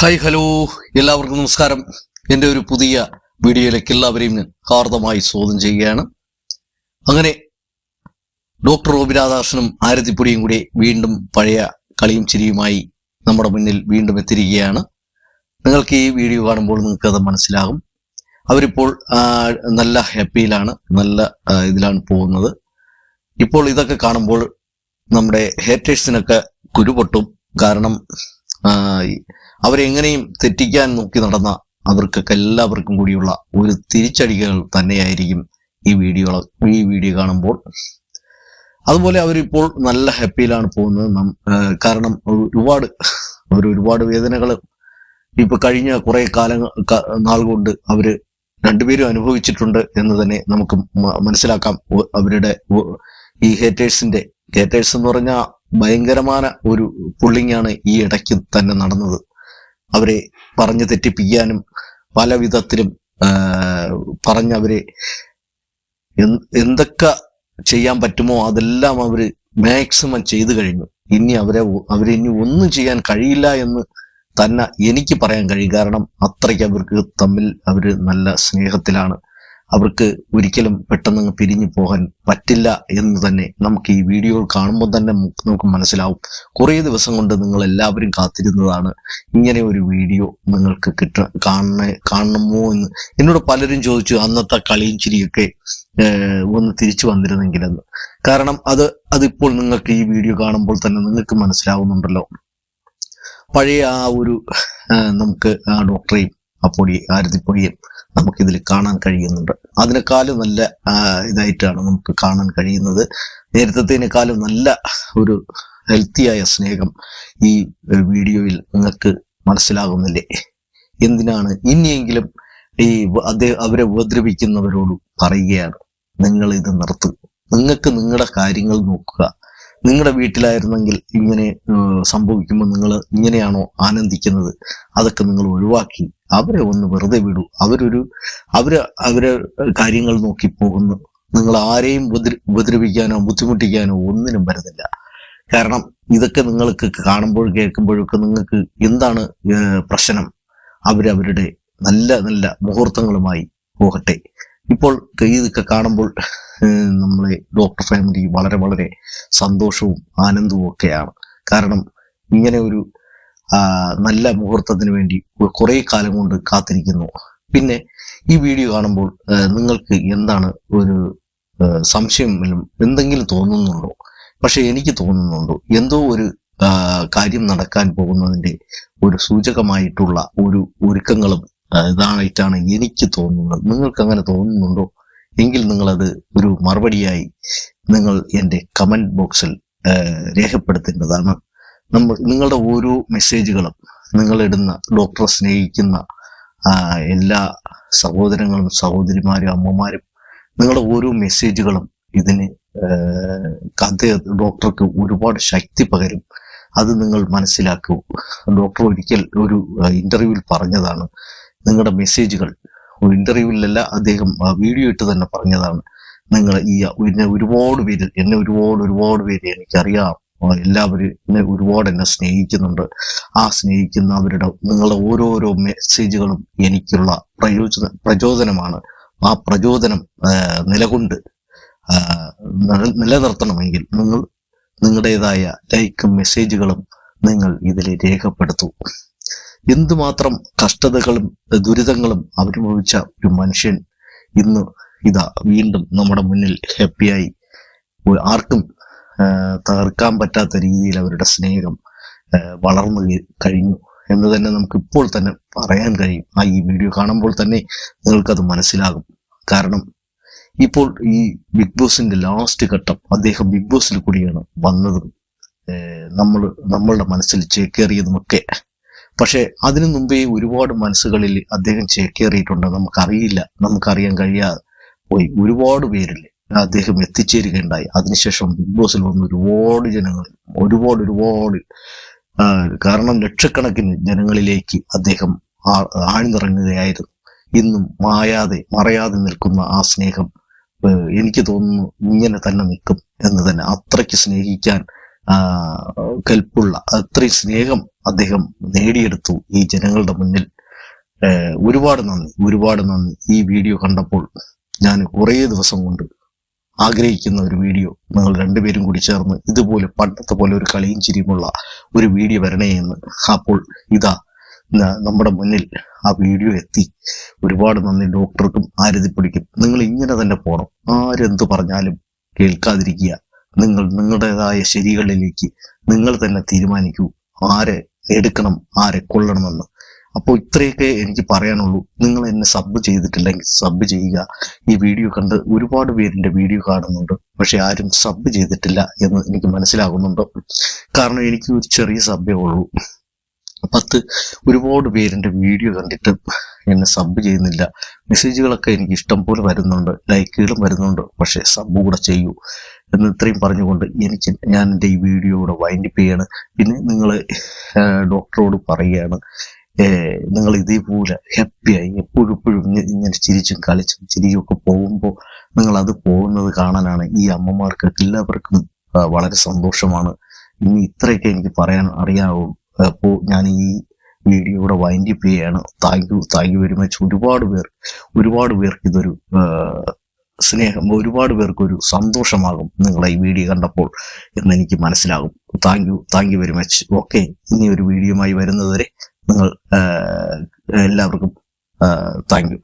Hi hello എല്ലാവർക്കും നമസ്കാരം. എന്റെ ഒരു പുതിയ വീഡിയോയിലേക്ക് എല്ലാവരെയും ഞാൻ ഹാർദമായി സ്വാഗതം ചെയ്യുകയാണ്. അങ്ങനെ ഡോക്ടർ ഒ. രാധാകൃഷ്ണനും ആരതിപ്പുടിയും കൂടി വീണ്ടും പഴയ കളിയും ചിരിയുമായി നമ്മുടെ മുന്നിൽ വീണ്ടും എത്തിയിരിക്കുകയാണ്. നിങ്ങൾക്ക് ഈ വീഡിയോ കാണുമ്പോൾ നിങ്ങൾക്ക് അത് മനസ്സിലാകും. അവരിപ്പോൾ നല്ല ഹാപ്പിയിലാണ് നല്ല ഇതിലാണ് പോകുന്നത്. ഇപ്പോൾ ഇതൊക്കെ കാണുമ്പോൾ നമ്മുടെ ഹേറ്റേഴ്സിനൊക്കെ കുരുപൊട്ടും. കാരണം അവരെങ്ങനെയും തെറ്റിക്കാൻ നോക്കി നടന്ന അവർക്കൊക്കെ എല്ലാവർക്കും കൂടിയുള്ള ഒരു തിരിച്ചടികൾ തന്നെയായിരിക്കും ഈ വീഡിയോ ഈ വീഡിയോ കാണുമ്പോൾ. അതുപോലെ അവരിപ്പോൾ നല്ല ഹാപ്പിയിലാണ് പോകുന്നത്. കാരണം ഒരുപാട് അവർ ഒരുപാട് വേദനകൾ ഇപ്പൊ കഴിഞ്ഞ കുറെ കാലങ്ങൾ നാൾ കൊണ്ട് അവർ രണ്ടുപേരും അനുഭവിച്ചിട്ടുണ്ട് എന്ന് തന്നെ നമുക്ക് മനസ്സിലാക്കാം. അവരുടെ ഈ ഹേറ്റേഴ്സിന്റെ ഹേറ്റേഴ്സ് എന്ന് പറഞ്ഞാൽ ഭയങ്കരമായ ഒരു പുള്ളിങ്ങാണ് ഈ ഇടയ്ക്ക് തന്നെ നടന്നത്. അവരെ പറഞ്ഞു തെറ്റിപ്പിക്കാനും പല വിധത്തിലും പറഞ്ഞവരെ എന്ത് എന്തൊക്കെ ചെയ്യാൻ പറ്റുമോ അതെല്ലാം അവർ മാക്സിമം ചെയ്തു കഴിഞ്ഞു. ഇനി അവരെ അവരെ ഇനി ഒന്നും ചെയ്യാൻ കഴിയില്ല എന്ന് തന്നെ എനിക്ക് പറയാൻ കഴിയും. കാരണം അത്രയ്ക്ക് അവർക്ക് തമ്മിൽ അവർ നല്ല സ്നേഹത്തിലാണ്. അവർക്ക് ഒരിക്കലും പെട്ടെന്ന് പിരിഞ്ഞു പോകാൻ പറ്റില്ല എന്ന് തന്നെ നമുക്ക് ഈ വീഡിയോ കാണുമ്പോൾ തന്നെ നമുക്ക് മനസ്സിലാവും. കുറേ ദിവസം കൊണ്ട് നിങ്ങൾ എല്ലാവരും കാത്തിരുന്നതാണ് ഇങ്ങനെ ഒരു വീഡിയോ നിങ്ങൾക്ക് കിട്ട കാണണ കാണണമോ എന്ന്. എന്നോട് പലരും ചോദിച്ചു അന്നത്തെ കളിയും ചിരിയൊക്കെ ഒന്ന് തിരിച്ചു വന്നിരുന്നെങ്കിലെന്ന്. കാരണം അത് അതിപ്പോൾ നിങ്ങൾക്ക് ഈ വീഡിയോ കാണുമ്പോൾ തന്നെ നിങ്ങൾക്ക് മനസ്സിലാവുന്നുണ്ടല്ലോ. പഴയ ആ ഒരു നമുക്ക് ആ ഡോക്ടറെയും അപ്പോഴി ആരതിപ്പൊഴിയും നമുക്കിതിൽ കാണാൻ കഴിയുന്നുണ്ട്. അതിനേക്കാളും നല്ല ഇതായിട്ടാണ് നമുക്ക് കാണാൻ കഴിയുന്നത്. നേരത്തേനേക്കാളും നല്ല ഒരു ഹെൽത്തിയായ സ്നേഹം ഈ വീഡിയോയിൽ നിങ്ങൾക്ക് മനസ്സിലാകുന്നില്ലേ? എന്തിനാണ് ഇനിയെങ്കിലും ഈ അദ്ദേഹം അവരെ ഉപദ്രവിക്കുന്നവരോട് പറയുകയാണ് നിങ്ങൾ ഇത് നിർത്തുക നിങ്ങൾക്ക് നിങ്ങളുടെ കാര്യങ്ങൾ നോക്കുക. നിങ്ങളുടെ വീട്ടിലായിരുന്നെങ്കിൽ ഇങ്ങനെ സംഭവിക്കുമ്പോൾ നിങ്ങൾ ഇങ്ങനെയാണോ ആനന്ദിക്കുന്നത്? അതൊക്കെ നിങ്ങൾ ഒഴിവാക്കി. അവരെ ഒന്ന് വെറുതെ വിടൂ. അവരൊരു അവർ അവരെ കാര്യങ്ങൾ നോക്കി പോകുന്നു. നിങ്ങൾ ആരെയും ഉപദ്ര- ഉപദ്രവിക്കാനോ ബുദ്ധിമുട്ടിക്കാനോ ഒന്നിനും വരുന്നില്ല. കാരണം ഇതൊക്കെ നിങ്ങൾക്ക് കാണുമ്പോൾ കേൾക്കുമ്പോഴൊക്കെ നിങ്ങൾക്ക് എന്താണ് പ്രശ്നം? അവരവരുടെ നല്ല നല്ല മുഹൂർത്തങ്ങളുമായി പോകട്ടെ. ഇപ്പോൾ ഇതൊക്കെ കാണുമ്പോൾ നമ്മളെ ഡോക്ടർ ഫാമിലി വളരെ വളരെ സന്തോഷവും ആനന്ദവും ഒക്കെയാണ്. കാരണം ഇങ്ങനെ ഒരു നല്ല മുഹൂർത്തത്തിന് വേണ്ടി കുറെ കാലം കൊണ്ട് കാത്തിരിക്കുന്നു. പിന്നെ ഈ വീഡിയോ കാണുമ്പോൾ നിങ്ങൾക്ക് എന്താണ് ഒരു സംശയം എന്തെങ്കിലും തോന്നുന്നുണ്ടോ? പക്ഷെ എനിക്ക് തോന്നുന്നുണ്ടോ? എന്തോ ഒരു കാര്യം നടക്കാൻ പോകുന്നതിന്റെ ഒരു സൂചകമായിട്ടുള്ള ഒരു ഒരുക്കങ്ങളും ഇതായിട്ടാണ് എനിക്ക് തോന്നുന്നത്. നിങ്ങൾക്ക് അങ്ങനെ തോന്നുന്നുണ്ടോ? എങ്കിൽ നിങ്ങളത് ഒരു മറുപടിയായി നിങ്ങൾ എന്റെ കമന്റ് ബോക്സിൽ രേഖപ്പെടുത്തേണ്ടതാണ്. നമ്മൾ നിങ്ങളുടെ ഓരോ മെസ്സേജുകളും നിങ്ങളിടുന്ന ഡോക്ടറെ സ്നേഹിക്കുന്ന എല്ലാ സഹോദരങ്ങളും സഹോദരിമാരും അമ്മമാരും നിങ്ങളുടെ ഓരോ മെസ്സേജുകളും ഇതിന് കഥ ഡോക്ടർക്ക് ഒരുപാട് ശക്തി പകരും. അത് നിങ്ങൾ മനസ്സിലാക്കൂ. ഡോക്ടർ ഒരിക്കൽ ഒരു ഇന്റർവ്യൂവിൽ പറഞ്ഞതാണ്. നിങ്ങളുടെ മെസ്സേജുകൾ ഇന്റർവ്യൂവിലല്ല അദ്ദേഹം വീഡിയോ ഇട്ട് തന്നെ പറഞ്ഞതാണ്. നിങ്ങൾ ഈ എന്നെ ഒരുപാട് പേര് എന്നെ ഒരുപാട് ഒരുപാട് പേര് എനിക്കറിയാം. എല്ലാവരും എന്നെ ഒരുപാട് എന്നെ സ്നേഹിക്കുന്നുണ്ട്. ആ സ്നേഹിക്കുന്നവരുടെ നിങ്ങളുടെ ഓരോരോ മെസ്സേജുകളും എനിക്കുള്ള പ്രയോജന പ്രചോദനമാണ്. ആ പ്രചോദനം നിലകൊണ്ട് നിലനിർത്തണമെങ്കിൽ നിങ്ങൾ നിങ്ങളുടേതായ ലൈക്കും മെസ്സേജുകളും നിങ്ങൾ ഇതിൽ രേഖപ്പെടുത്തൂ. എന്തുമാത്രം കഷ്ടതകളും ദുരിതങ്ങളും അനുഭവിച്ച ഒരു മനുഷ്യൻ ഇന്ന് ഇതാ വീണ്ടും നമ്മുടെ മുന്നിൽ ഹാപ്പിയായി ആർക്കും തകർക്കാൻ പറ്റാത്ത രീതിയിൽ അവരുടെ സ്നേഹം വളർന്നു കഴിഞ്ഞു എന്ന് തന്നെ നമുക്ക് ഇപ്പോൾ തന്നെ പറയാൻ കഴിയും. ആ ഈ വീഡിയോ കാണുമ്പോൾ തന്നെ നിങ്ങൾക്കത് മനസ്സിലാകും. കാരണം ഇപ്പോൾ ഈ ബിഗ് ബോസിന്റെ ലാസ്റ്റ് ഘട്ടം അദ്ദേഹം ബിഗ് ബോസിൽ കൂടിയാണ് വന്നതും. നമ്മൾ നമ്മളുടെ മനസ്സിൽ ചേക്കേറിയതുമൊക്കെ പക്ഷെ അതിനു മുമ്പേ ഒരുപാട് മനസ്സുകളിൽ അദ്ദേഹം ചേക്കേറിയിട്ടുണ്ട്. നമുക്കറിയില്ല നമുക്കറിയാൻ കഴിയാതെ പോയി. ഒരുപാട് പേരിൽ അദ്ദേഹം എത്തിച്ചേരുകയുണ്ടായി. അതിനുശേഷം ബിഗ് ബോസിൽ വന്ന ഒരുപാട് ജനങ്ങൾ ഒരുപാട് ഒരുപാട് കാരണം ലക്ഷക്കണക്കിന് ജനങ്ങളിലേക്ക് അദ്ദേഹം ആഴ്ന്നിറങ്ങുകയായിരുന്നു. ഇന്നും മായാതെ മറയാതെ നിൽക്കുന്ന ആ സ്നേഹം എനിക്ക് തോന്നുന്നു ഇങ്ങനെ തന്നെ നിൽക്കും എന്ന് തന്നെ അത്രയ്ക്ക് സ്നേഹിക്കാൻ കെൽപ്പുള്ള അത്രയും സ്നേഹം അദ്ദേഹം നേടിയെടുത്തു ഈ ജനങ്ങളുടെ മുന്നിൽ. ഒരുപാട് നന്ദി ഒരുപാട് നന്ദി. ഈ വീഡിയോ കണ്ടപ്പോൾ ഞാൻ കുറേ ദിവസം കൊണ്ട് ആഗ്രഹിക്കുന്ന ഒരു വീഡിയോ നിങ്ങൾ രണ്ടുപേരും കൂടി ചേർന്ന് ഇതുപോലെ പണ്ടത്തെ പോലെ ഒരു കളിയും ചിരിയുമുള്ള ഒരു വീഡിയോ വരണേ എന്ന്. അപ്പോൾ ഇതാ നമ്മുടെ മുന്നിൽ ആ വീഡിയോ എത്തി. ഒരുപാട് നന്ദി ഡോക്ടർക്കും ആരതിപ്പൊടിക്കും. നിങ്ങൾ ഇങ്ങനെ തന്നെ പോകണം ആരെന്ത് പറഞ്ഞാലും കേൾക്കാതിരിക്കുക. നിങ്ങൾ നിങ്ങളുടേതായ ശരികളിലേക്ക് നിങ്ങൾ തന്നെ തീരുമാനിക്കൂ. ആരെ എടുക്കണം ആരെ കൊള്ളണമെന്ന് അപ്പോൾ ഇത്രയൊക്കെ എനിക്ക് പറയാനുള്ളൂ. നിങ്ങൾ എന്നെ സബ് ചെയ്തിട്ടില്ലെങ്കിൽ സബ് ചെയ്യുക. ഈ വീഡിയോ കണ്ട് ഒരുപാട് പേരിന്റെ വീഡിയോ കാണുന്നുണ്ട്. പക്ഷെ ആരും സബ് ചെയ്തിട്ടില്ല എന്ന് എനിക്ക് മനസ്സിലാകുന്നുണ്ട്. കാരണം എനിക്ക് ഒരു ചെറിയ സബ്ബേ ഉള്ളൂ. പത്ത് ഒരുപാട് പേരിന്റെ വീഡിയോ കണ്ടിട്ട് എന്നെ സബ് ചെയ്യുന്നില്ല. മെസ്സേജുകളൊക്കെ എനിക്ക് ഇഷ്ടം പോലെ വരുന്നുണ്ട്. ലൈക്കുകളും വരുന്നുണ്ട്. പക്ഷേ സബ് കൂടെ ചെയ്യൂ എന്ന് ഇത്രയും പറഞ്ഞുകൊണ്ട് എനിക്ക് ഞാൻ എന്റെ ഈ വീഡിയോ കൂടെ വൈൻഡപ്പ് ചെയ്യാണ്. പിന്നെ നിങ്ങൾ ഡോക്ടറോട് പറയുകയാണ് നിങ്ങൾ ഇതേപോലെ ഹാപ്പിയായി എപ്പോഴും എപ്പോഴും ഇങ്ങ- ഇങ്ങനെ ചിരിച്ചും കളിച്ചും ചിരിയും ഒക്കെ പോകുമ്പോൾ നിങ്ങൾ അത് പോകുന്നത് കാണാനാണ് ഈ അമ്മമാർക്ക് എല്ലാവർക്കും വളരെ സന്തോഷമാണ്. ഇനി ഇത്രയൊക്കെ എനിക്ക് പറയാൻ അറിയാവും. അപ്പോൾ ഞാൻ ഈ വീഡിയോ ഇവിടെ വൈൻഡ് അപ്പ് ചെയ്യാണ്. Thank you thank you very much ഒരുപാട് പേർ ഒരുപാട് പേർക്ക് ഇതൊരു സ്നേഹം ഒരുപാട് പേർക്ക് ഒരു സന്തോഷമാകും നിങ്ങളെ ഈ വീഡിയോ കണ്ടപ്പോൾ എന്ന് എനിക്ക് മനസ്സിലാകും. Thank you thank you very much okay ഇനി ഒരു വീഡിയോയുമായി വരുന്നതുവരെ നിങ്ങൾ എല്ലാവർക്കും താങ്ക് യു.